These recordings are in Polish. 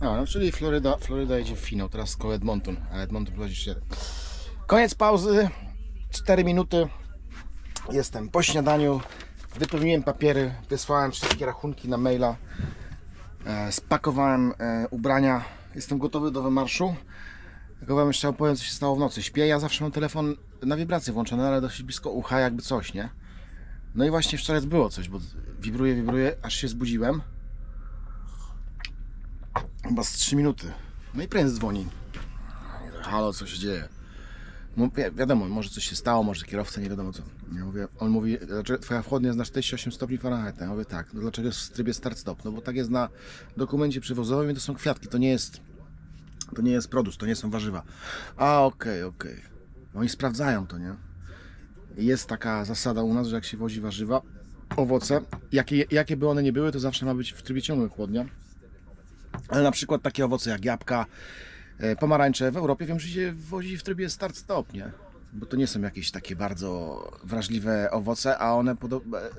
A, no, czyli Floryda, Floryda jedzie w finał, teraz koło Edmonton, a Edmonton prowadzi 4. Koniec pauzy, 4 minuty. Jestem po śniadaniu, wypełniłem papiery, wysłałem wszystkie rachunki na maila, e, spakowałem e, ubrania, jestem gotowy do wymarszu. Tylko wam jeszcze opowiem, co się stało w nocy. Śpię, ja zawsze mam telefon na wibrację włączony, ale dosyć blisko ucha, jakby coś, nie? No i właśnie wczoraj było coś, bo wibruje, wibruje, aż się zbudziłem. Chyba z 3 minuty. No i prędz dzwoni. Halo, co się dzieje? Wi- wiadomo, może coś się stało, może kierowca, nie wiadomo co. Ja mówię, on mówi, dlaczego twoja wchodnia jest na 48 stopni Fahrenheita? Ja mówię, tak. No dlaczego jest w trybie start-stop? No bo tak jest na dokumencie przewozowym i to są kwiatki, to nie jest, to nie jest produkt, to nie są warzywa. A, okej, okej. Oni sprawdzają to, nie? Jest taka zasada u nas, że jak się wozi warzywa, owoce, jakie, jakie by one nie były, to zawsze ma być w trybie ciągłym chłodnia. Ale na przykład takie owoce jak jabłka, e, pomarańcze w Europie wiem, że się wozi w trybie start-stop, nie? Bo to nie są jakieś takie bardzo wrażliwe owoce, a one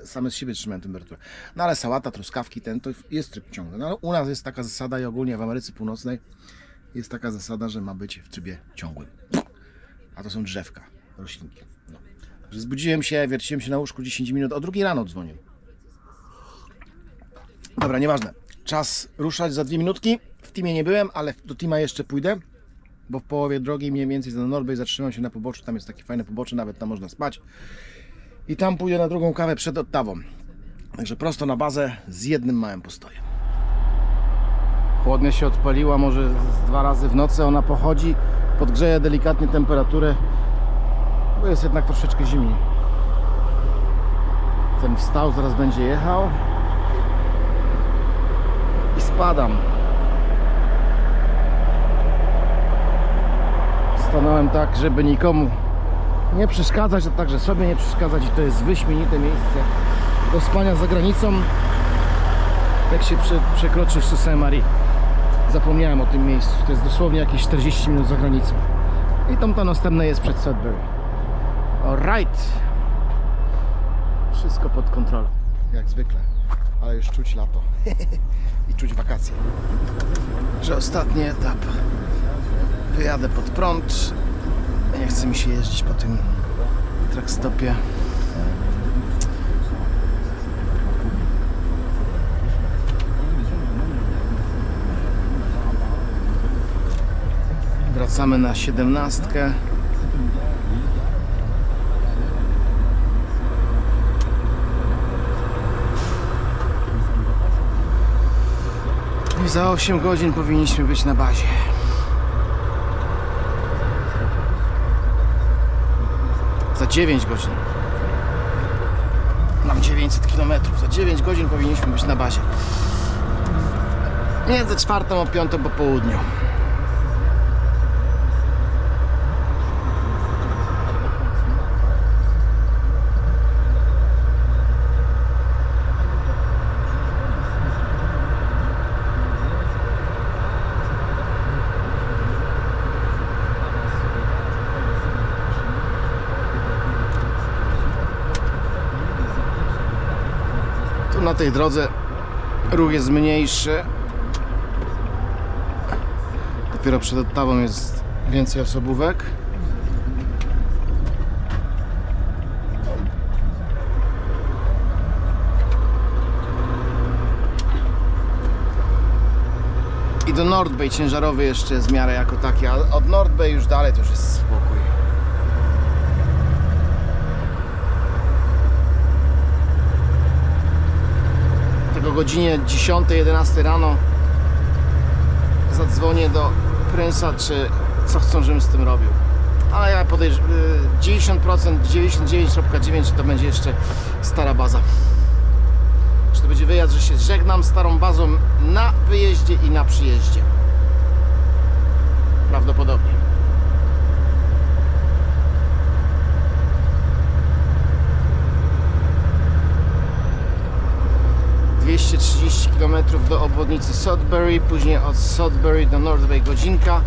e, same z siebie trzymają temperaturę. No ale sałata, truskawki, ten to jest tryb ciągły. No ale u nas jest taka zasada i ogólnie w Ameryce Północnej jest taka zasada, że ma być w trybie ciągłym. A to są drzewka, roślinki. No. Zbudziłem się, wierciłem się na łóżku 10 minut, o drugiej rano dzwonił. Dobra, nieważne. Czas ruszać za dwie minutki. W teamie nie byłem, ale do teama jeszcze pójdę, bo w połowie drogi mniej więcej za Norbej zatrzymam się na poboczu. Tam jest takie fajne pobocze, nawet tam można spać. I tam pójdę na drugą kawę przed Ottawą. Także prosto na bazę z jednym małym postojem. Chłodnia się odpaliła, może dwa razy w nocy. Ona pochodzi, podgrzeje delikatnie temperaturę, bo jest jednak troszeczkę zimniej. Ten wstał, zaraz będzie jechał spadam. Stanąłem tak, żeby nikomu nie przeszkadzać, a także sobie nie przeszkadzać i to jest wyśmienite miejsce do spania za granicą. Jak się prze, przekroczy Saint Marie. Zapomniałem o tym miejscu. To jest dosłownie jakieś 40 minut za granicą. I tam to następne jest przed Sudbury. Alright. Wszystko pod kontrolą. Jak zwykle. Ale już czuć lato. I czuć wakacje. Że ostatni etap. Wyjadę pod prąd. Nie chce mi się jeździć po tym trackstopie. Wracamy na siedemnastkę. I za 8 godzin powinniśmy być na bazie. Za 9 godzin. Mam 900 km. Za 9 godzin powinniśmy być na bazie. Między czwartą a piątą po południu. Tej drodze ruch jest mniejszy. Dopiero przed Ottawą jest więcej osobówek. I do North Bay ciężarowy jeszcze jest w miarę jako taki, ale od North Bay już dalej to już jest spokój. O godzinie 10-11 rano zadzwonię do Prynsa, czy co chcą, żebym z tym robił. Ale ja podejrzewam, 90%, 99,9% to będzie jeszcze stara baza. Czy to będzie wyjazd, że się żegnam starą bazą na wyjeździe i na przyjeździe. Prawdopodobnie. Dwieście trzydzieści km do obwodnicy Sudbury, później od Sudbury do North Bay godzinka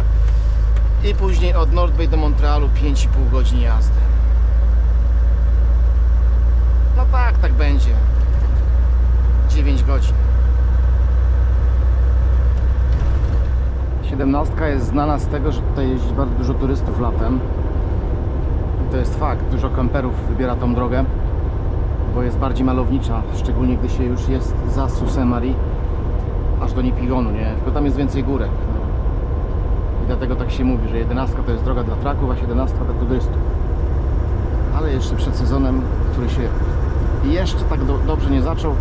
i później od North Bay do Montrealu 5,5 godzin jazdy. No tak, tak będzie. 9 godzin. Alaska jest znana z tego, że tutaj jeździ bardzo dużo turystów latem. I to jest fakt, dużo kamperów wybiera tą drogę, bo jest bardziej malownicza, szczególnie gdy się już jest za Susemari, aż do Nipigonu, nie? Tylko tam jest więcej górek. No. I dlatego tak się mówi, że 11 to jest droga dla traków, a 17 dla turystów. Ale jeszcze przed sezonem, który się jeszcze tak do, dobrze nie zaczął,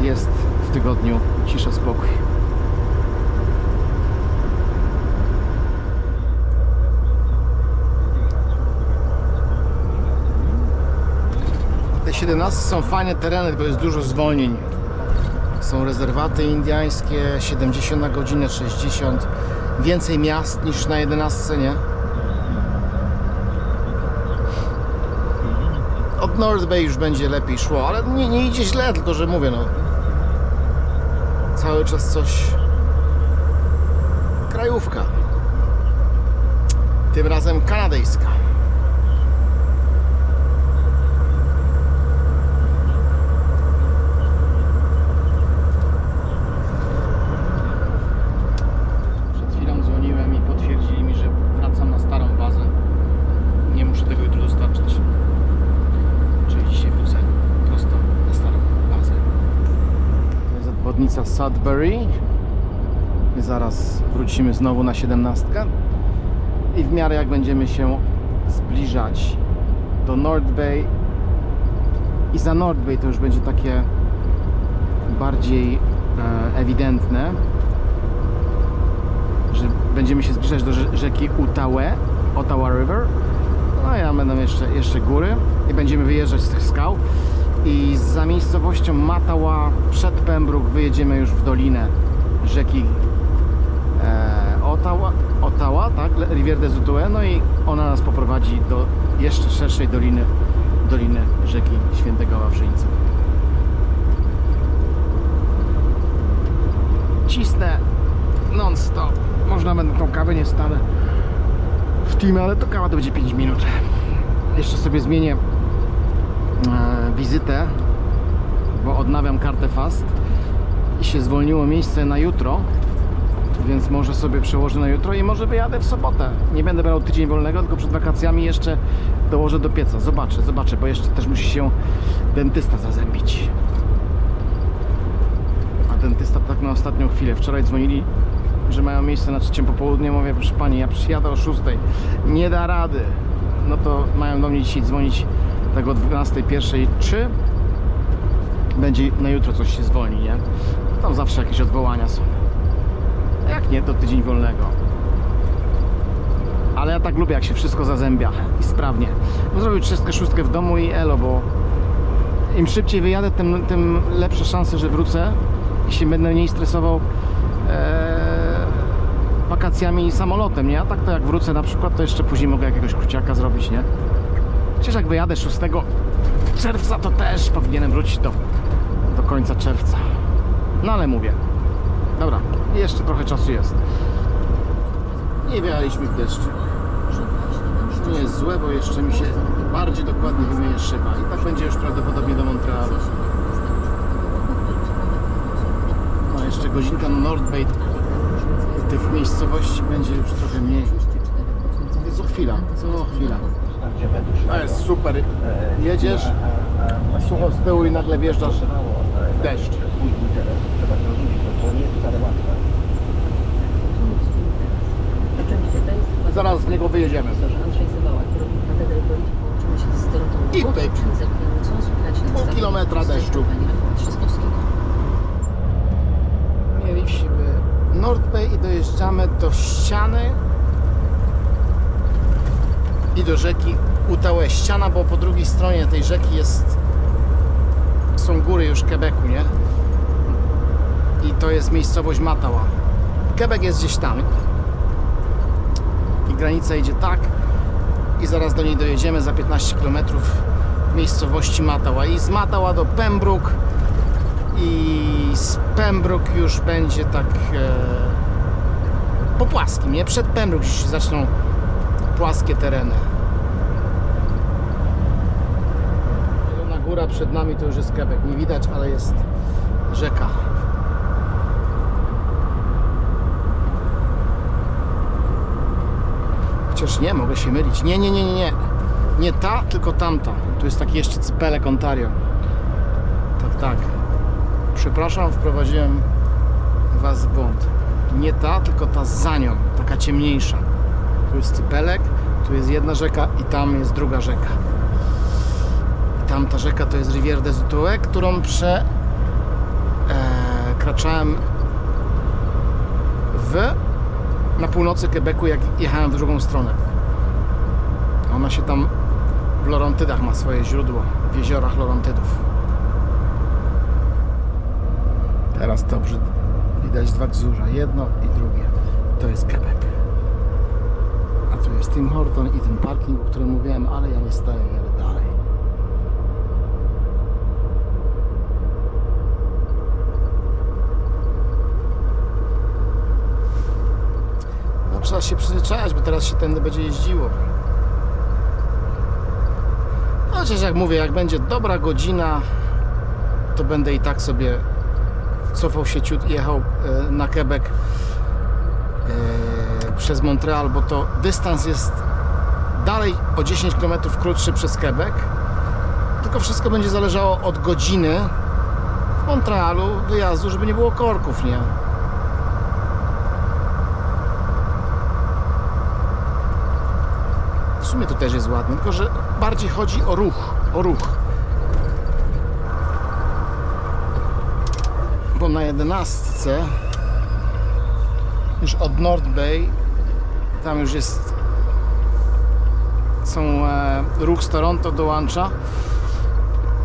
jest w tygodniu cisza, spokój. 17 są fajne tereny, bo jest dużo zwolnień. Są rezerwaty indyjskie, 70 na godzinę, 60. Więcej miast niż na 11, nie? Od North Bay już będzie lepiej szło, ale nie, nie idzie źle, tylko że mówię, no. Cały czas coś. Krajówka. Tym razem kanadyjska. Przed chwilą dzwoniłem i potwierdzili mi, że wracam na starą bazę. Nie muszę tego jutro dostarczyć. Czyli dzisiaj wrócę prosto na starą bazę. To jest obwodnica Sudbury. Zaraz wrócimy znowu na 17. I w miarę jak będziemy się zbliżać do North Bay i za North Bay to już będzie takie bardziej e, ewidentne, że będziemy się zbliżać do rze- rzeki Utawe, Ottawa River. No ja będą jeszcze, jeszcze góry i będziemy wyjeżdżać z tych skał. I za miejscowością Matawa przed Pembroke wyjedziemy już w dolinę rzeki e, tak, Rivière des Outaouais, no i ona nas poprowadzi do jeszcze szerszej doliny, doliny rzeki Świętego Wawrzyńca. Cisnę non-stop. Można będę tą kawę nie stanę w teamie, ale to kawa to będzie 5 minut. Jeszcze sobie zmienię wizytę, bo odnawiam kartę FAST i się zwolniło miejsce na jutro, więc może sobie przełożę na jutro i może wyjadę w sobotę. Nie będę brał tydzień wolnego, tylko przed wakacjami jeszcze dołożę do pieca. Zobaczę, zobaczę, bo jeszcze też musi się dentysta zazębić. A dentysta tak na ostatnią chwilę. Wczoraj dzwonili, że mają miejsce na trzecim popołudnie. Mówię, proszę pani, ja przyjadę o 6. Nie da rady. No to mają do mnie dzisiaj dzwonić tak o 12, 1, czy będzie na jutro coś się zwolni, nie? Tam zawsze jakieś odwołania są. Jak nie, to tydzień wolnego. Ale ja tak lubię, jak się wszystko zazębia i sprawnie. Bo zrobił 36 w domu i elo, bo im szybciej wyjadę, tym, tym lepsze szanse, że wrócę i się będę mniej stresował e, wakacjami i samolotem, nie? A tak to jak wrócę na przykład, to jeszcze później mogę jakiegoś kruciaka zrobić, nie? Przecież jak wyjadę 6 czerwca, to też powinienem wrócić do, do końca czerwca. No ale mówię. Dobra, jeszcze trochę czasu jest. Nie wjechaliśmy w deszczu. To nie jest złe, bo jeszcze mi się bardziej dokładnie wymieje szyba. I tak będzie już prawdopodobnie do Montrealu. No jeszcze godzinka na North Bay. Tych miejscowości będzie już trochę mniej. Co chwila, co chwila. To jest super. Jedziesz, sucho z tyłu i nagle wjeżdżasz w deszcz. Zaraz z niego wyjedziemy. I pyk. Pół kilometra deszczu. Mieliśmy North Bay i dojeżdżamy do ściany i do rzeki Utaue. Ściana, bo po drugiej stronie tej rzeki jest są góry już Quebecu, nie? I to jest miejscowość Matawa. Quebec jest gdzieś tam. I granica idzie tak i zaraz do niej dojedziemy za 15 km w miejscowości Matawa. I z Matawa do Pembroke i z Pembroke już będzie tak e, po płaskim, nie? Przed Pembroke się zaczną płaskie tereny. Zielona góra przed nami to już jest Quebec. Nie widać, ale jest rzeka. Chociaż nie, mogę się mylić. Nie, nie, nie, nie, nie. Nie ta, tylko tamta. Tu jest taki jeszcze cypelek Ontario. Tak, tak. Przepraszam, wprowadziłem Was w błąd. Nie ta, tylko ta za nią, taka ciemniejsza. Tu jest cypelek, tu jest jedna rzeka i tam jest druga rzeka. I tamta rzeka to jest Rivière des Outaouais, którą przekraczałem w na północy Quebecu, jak jechałem w drugą stronę. Ona się tam w Laurentydach ma swoje źródło, w jeziorach Laurentydów. Teraz dobrze widać dwa wzórza, jedno i drugie. To jest Quebec. Tu jest Tim Horton i ten parking, o którym mówiłem, ale ja nie staję wiele dalej. No trzeba się przyzwyczajać, bo teraz się tędy będzie jeździło. No, Chociaż jak mówię, jak będzie dobra godzina, to będę i tak sobie cofał się ciut i jechał e, na Quebec e, przez Montreal, bo to dystans jest dalej o 10 km krótszy przez Quebec. Tylko wszystko będzie zależało od godziny w Montrealu wyjazdu, żeby nie było korków, nie? W sumie to też jest ładne, tylko że bardziej chodzi o ruch, o ruch. Bo na jedenastce już od North Bay tam już jest są e, ruch z Toronto dołącza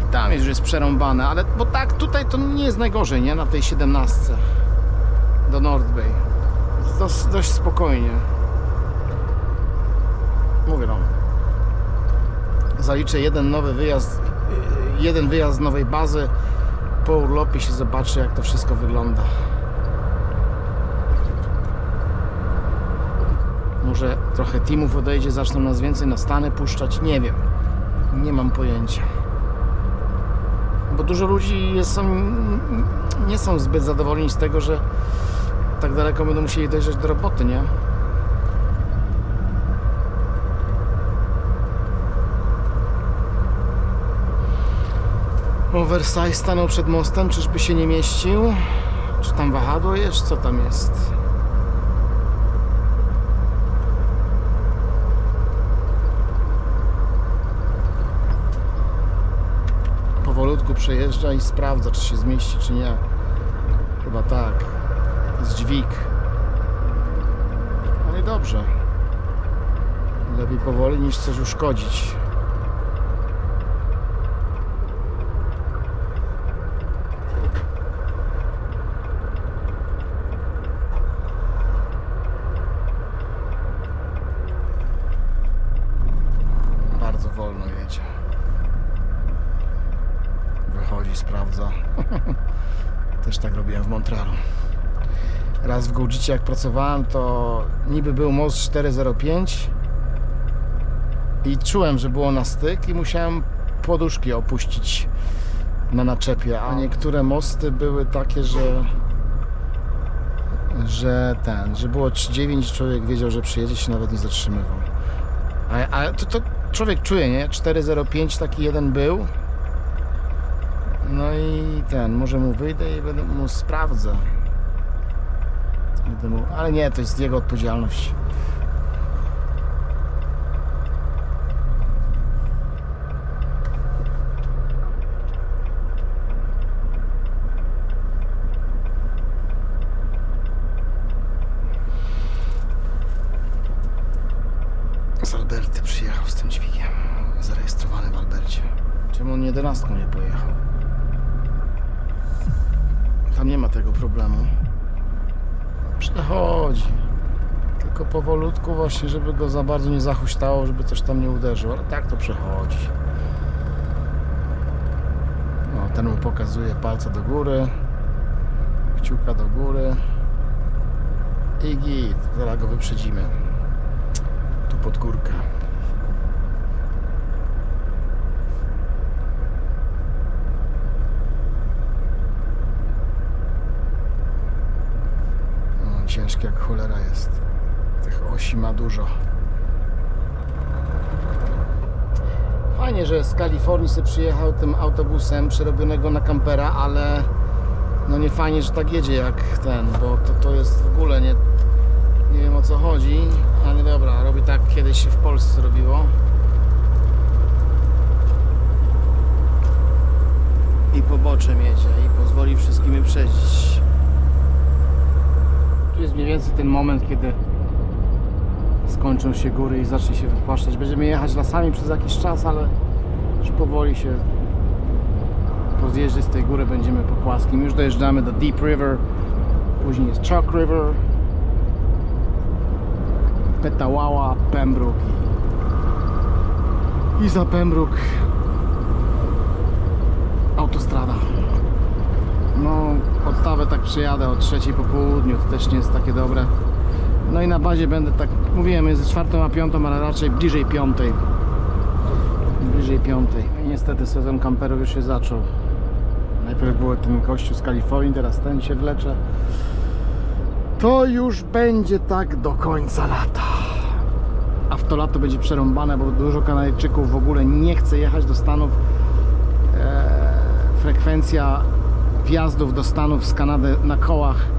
i tam już jest przerąbane, ale bo tak tutaj to nie jest najgorzej, nie? Na tej 17 do North Bay. Jest dość, spokojnie. Mówię wam. Zaliczę jeden nowy wyjazd, jeden wyjazd z nowej bazy. Po urlopie się zobaczy, jak to wszystko wygląda. Może trochę teamów odejdzie, zaczną nas więcej na stany puszczać. Nie wiem. Nie mam pojęcia. Bo dużo ludzi jest, są, nie są zbyt zadowoleni z tego, że tak daleko będą musieli dojrzeć do roboty, nie? Oversize stanął przed mostem, czyżby się nie mieścił? Czy tam wahadło jest? Co tam jest? Przejeżdża i sprawdza, czy się zmieści, czy nie. Chyba tak. Jest dźwig. Ale dobrze. Lepiej powoli niż coś uszkodzić. Bardzo wolno jedzie. Wychodzi, sprawdza. Też tak robiłem w Montrealu. Raz w Gołdzicie jak pracowałem, to niby był most 405 i czułem, że było na styk i musiałem poduszki opuścić na naczepie, a niektóre mosty były takie, że że ten, że było 9 człowiek wiedział, że przyjedzie się nawet nie zatrzymywał. A, a to, to człowiek czuje, nie? 405 taki jeden był. No i ten, może mu wyjdę i będę mu sprawdzę. Ale nie, to jest jego odpowiedzialność. Z Alberty przyjechał z tym dźwigiem. Zarejestrowany w Albercie. Czemu on jedenastką nie pojechał? Tam nie ma tego problemu. Przechodzi. Tylko właśnie, żeby go za bardzo nie zahuśtało, żeby coś tam nie uderzył. Ale tak to przechodzi. No, ten mu pokazuje palca do góry. Kciuka do góry. I git. Zaraz go wyprzedzimy. Tu pod górkę. osi ma dużo. Fajnie, że z Kalifornii sobie przyjechał tym autobusem przerobionego na kampera, ale no nie fajnie, że tak jedzie jak ten, bo to, to jest w ogóle nie, nie wiem o co chodzi, ale dobra, robi tak kiedyś się w Polsce robiło. I poboczem jedzie i pozwoli wszystkim przejść. Tu jest mniej więcej ten moment, kiedy skończą się góry i zacznie się wypłaszczać. Będziemy jechać lasami przez jakiś czas, ale już powoli się po zjeździe z tej góry będziemy po płaskim. Już dojeżdżamy do Deep River, później jest Chalk River, Petałała, Pembroke i, za Pembroke autostrada. No, odstawę tak przyjadę o trzeciej po południu, to też nie jest takie dobre. No i na bazie będę tak, mówiłem, między czwartą a piątą, ale raczej bliżej piątej. Bliżej piątej. I niestety sezon kamperów już się zaczął. Najpierw był ten gościu z Kalifornii, teraz ten się wlecze. To już będzie tak do końca lata. A w to lato będzie przerąbane, bo dużo Kanadczyków w ogóle nie chce jechać do Stanów. Eee, frekwencja wjazdów do Stanów z Kanady na kołach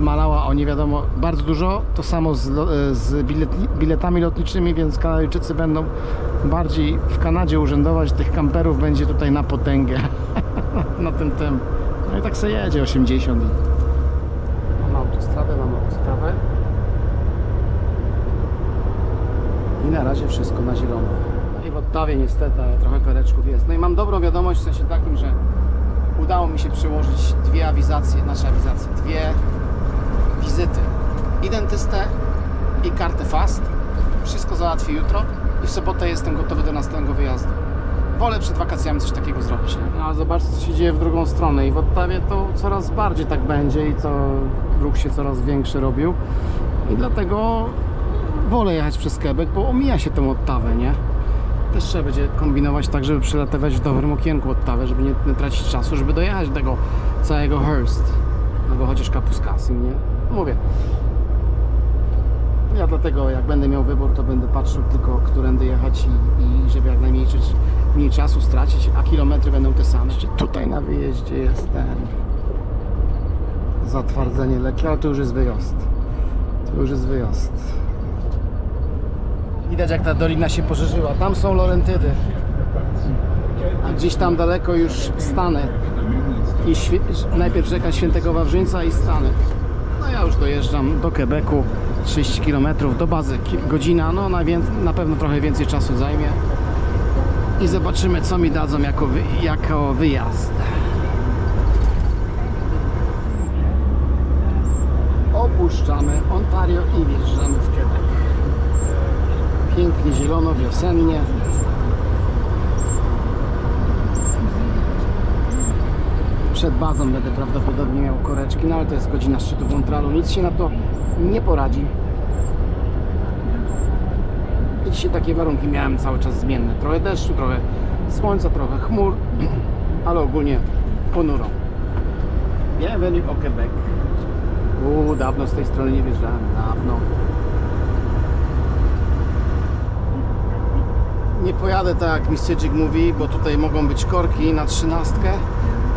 zmalała o nie wiadomo bardzo dużo. To samo z, e, z bilet, biletami lotniczymi, więc Kanadyjczycy będą bardziej w Kanadzie urzędować. Tych kamperów będzie tutaj na potęgę na tym tym. No i tak sobie jedzie 80. i- Mamy autostradę, mamy odstawę. I na razie wszystko na zielono. No I w Ottawie niestety, trochę koreczków jest. No i mam dobrą wiadomość w sensie takim, że udało mi się przełożyć dwie awizacje, nasze awizacje, dwie wizyty. I dentystę i kartę FAST. Wszystko załatwię jutro i w sobotę jestem gotowy do następnego wyjazdu. Wolę przed wakacjami coś takiego zrobić. No, ale zobaczcie, co się dzieje w drugą stronę. I w Ottawie to coraz bardziej tak będzie i to ruch się coraz większy robił. I dlatego wolę jechać przez Quebec, bo omija się tą Ottawę, nie? Też trzeba będzie kombinować tak, żeby przelatywać w dobrym okienku Ottawę, żeby nie, nie tracić czasu, żeby dojechać do tego całego Hearst. Albo chociaż Kapuskasym, nie? Mówię. Ja dlatego jak będę miał wybór, to będę patrzył tylko, którędy jechać i, i żeby jak najmniej mniej czasu stracić, a kilometry będą te same. Jeszcze Tutaj na wyjeździe jest ten zatwardzenie lekkie, ale to już jest wyjazd. To już jest wyjazd. Widać jak ta dolina się poszerzyła. Tam są Lorentydy. A gdzieś tam daleko już Stany. I najpierw rzeka Świętego Wawrzyńca i Stany. No ja już dojeżdżam do Quebecu. 30 km do bazy, godzina, no na, na pewno trochę więcej czasu zajmie. I zobaczymy co mi dadzą jako, wy- jako wyjazd. Opuszczamy Ontario i wjeżdżamy w Quebec. Pięknie zielono, wiosennie. Przed bazą będę prawdopodobnie miał koreczki, no ale to jest godzina szczytu Montrealu, nic się na to nie poradzi. I dzisiaj takie warunki miałem cały czas zmienne. Trochę deszczu, trochę słońca, trochę chmur, ale ogólnie ponuro. Bienvenue au Quebec. Uuu, dawno z tej strony nie wjeżdżałem, dawno. Nie pojadę tak jak Mistyczek mówi, bo tutaj mogą być korki na trzynastkę.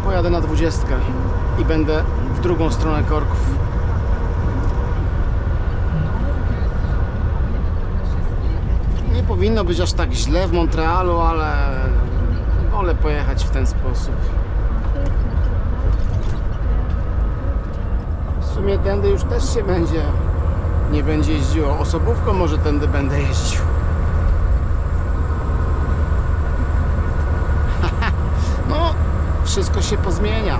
Pojadę na dwudziestkę i będę w drugą stronę korków. Nie powinno być aż tak źle w Montrealu, ale wolę pojechać w ten sposób. W sumie tędy już też się będzie nie będzie jeździło. Osobówką może tędy będę jeździł. No, wszystko się pozmienia.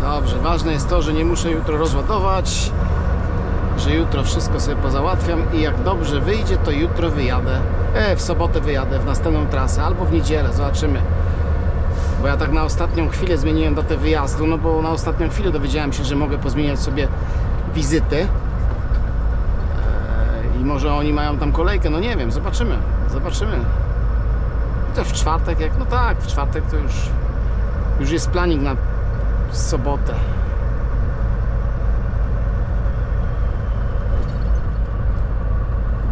Dobrze, ważne jest to, że nie muszę jutro rozładować, że jutro wszystko sobie pozałatwiam i jak dobrze wyjdzie, to jutro wyjadę. E, w sobotę wyjadę w następną trasę albo w niedzielę, zobaczymy. Bo ja tak na ostatnią chwilę zmieniłem datę wyjazdu, no bo na ostatnią chwilę dowiedziałem się, że mogę pozmieniać sobie wizyty. E, I może oni mają tam kolejkę, no nie wiem, zobaczymy, zobaczymy też w czwartek, jak no tak, w czwartek to już, już jest planik na sobotę.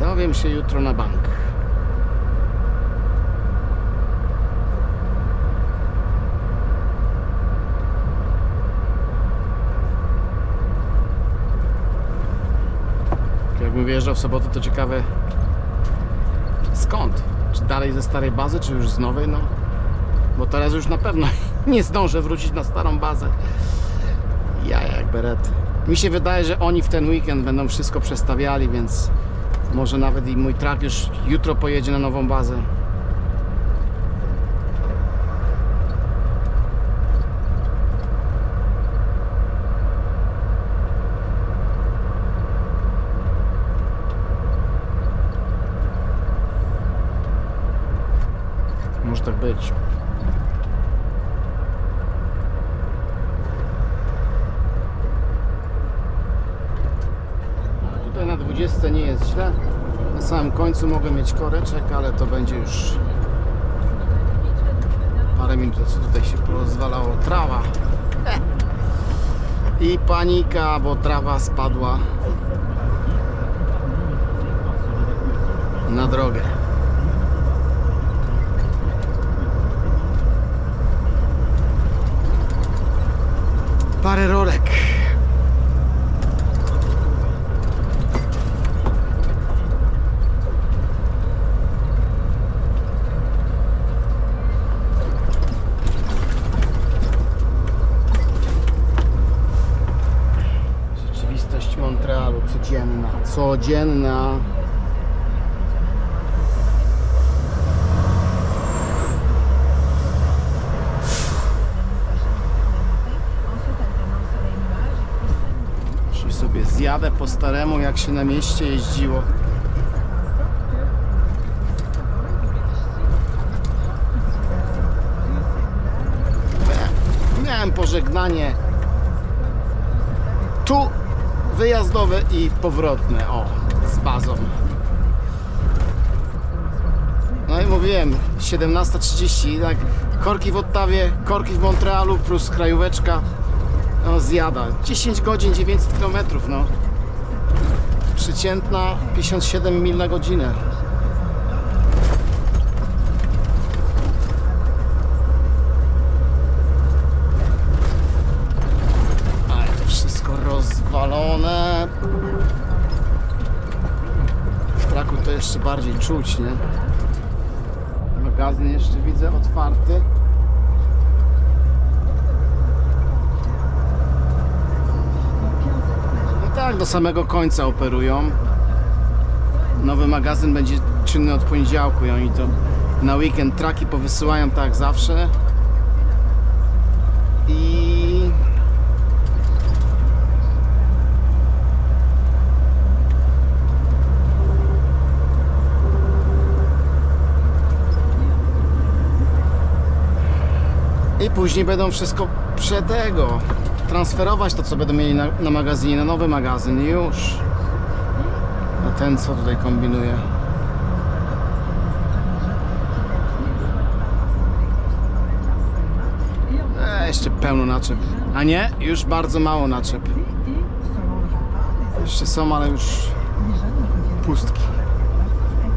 Dowiem się jutro na bank. Jakbym wyjeżdżał w sobotę, to ciekawe skąd? Czy dalej ze starej bazy, czy już z nowej? No, bo teraz już na pewno nie zdążę wrócić na starą bazę. Ja jak berety. Mi się wydaje, że oni w ten weekend będą wszystko przestawiali, więc może nawet i mój trak już jutro pojedzie na nową bazę. Może tak być. Tutaj na 20 nie jest źle. Na samym końcu mogę mieć koreczek, ale to będzie już parę minut, co tutaj się porozwalało. Trawa. I panika, bo trawa spadła na drogę. Parę rolek. Rzeczywistość Montrealu codzienna, codzienna. Czy sobie zjadę po staremu, jak się na mieście jeździło. Miałem pożegnanie tu wyjazdowe i powrotne, o, z bazą. No i mówiłem, 17.30, tak, korki w Ottawie, korki w Montrealu plus krajóweczka, no zjada. 10 godzin, 900 km, no. Przeciętna 57 mil na godzinę. Ale to wszystko W traku to jeszcze bardziej czuć, nie? Magazyn jeszcze widzę otwarty. I tak do samego końca operują. Nowy magazyn będzie czynny od poniedziałku i oni to na weekend traki powysyłają tak zawsze. I I później będą wszystko prze tego transferować to, co będą mieli na, na magazynie, na nowy magazyn już. A ten co tutaj kombinuje? E, jeszcze pełno naczep. A nie, już bardzo mało naczep. Jeszcze są, ale już pustki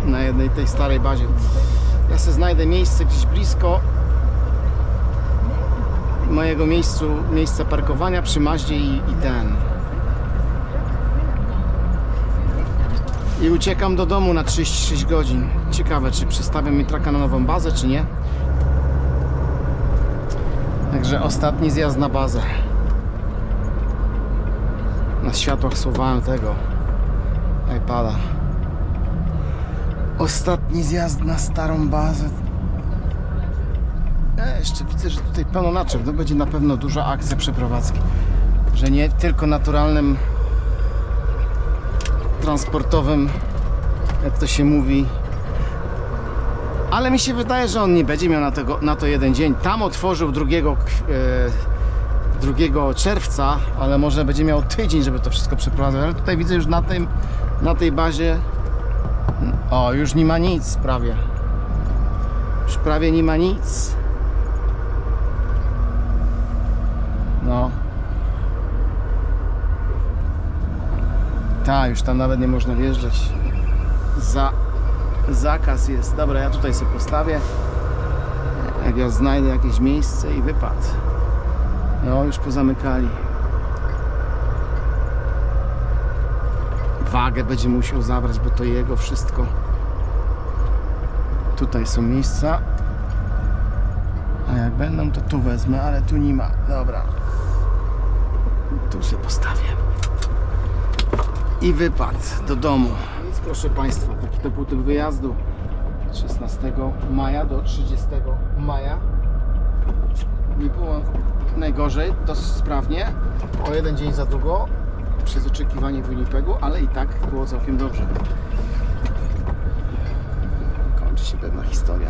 na jednej tej starej bazie. Ja sobie znajdę miejsce gdzieś blisko mojego miejscu, miejsca parkowania przy Maździe i, i ten. I uciekam do domu na 36 godzin. Ciekawe, czy przestawiam mi traka na nową bazę, czy nie. Także ostatni zjazd na bazę. Na światłach słowałem tego iPada. Ostatni zjazd na starą bazę. Jeszcze widzę, że tutaj pełno naczep. To będzie na pewno duża akcja przeprowadzki. Że nie tylko naturalnym transportowym, jak to się mówi. Ale mi się wydaje, że on nie będzie miał na, tego, na to jeden dzień. Tam otworzył 2, e, 2 czerwca, ale może będzie miał tydzień, żeby to wszystko przeprowadzić. Ale tutaj widzę już na, tym, na tej bazie. O, już nie ma nic prawie. Już prawie nie ma nic. No. Tak, już tam nawet nie można wjeżdżać. Za, zakaz jest. Dobra, ja tutaj sobie postawię. Jak ja znajdę jakieś miejsce i wypad. No, już pozamykali. wagę będzie musiał zabrać, bo to jego wszystko. Tutaj są miejsca. A jak będą, to tu wezmę, ale tu nie ma. Dobra. Tu sobie postawię. I wypad do domu. Więc proszę Państwa, taki to był typ wyjazdu. 16 maja do 30 maja. Nie było najgorzej, to sprawnie. O jeden dzień za długo przez oczekiwanie w Winnipegu, ale i tak było całkiem dobrze. Kończy się pewna historia.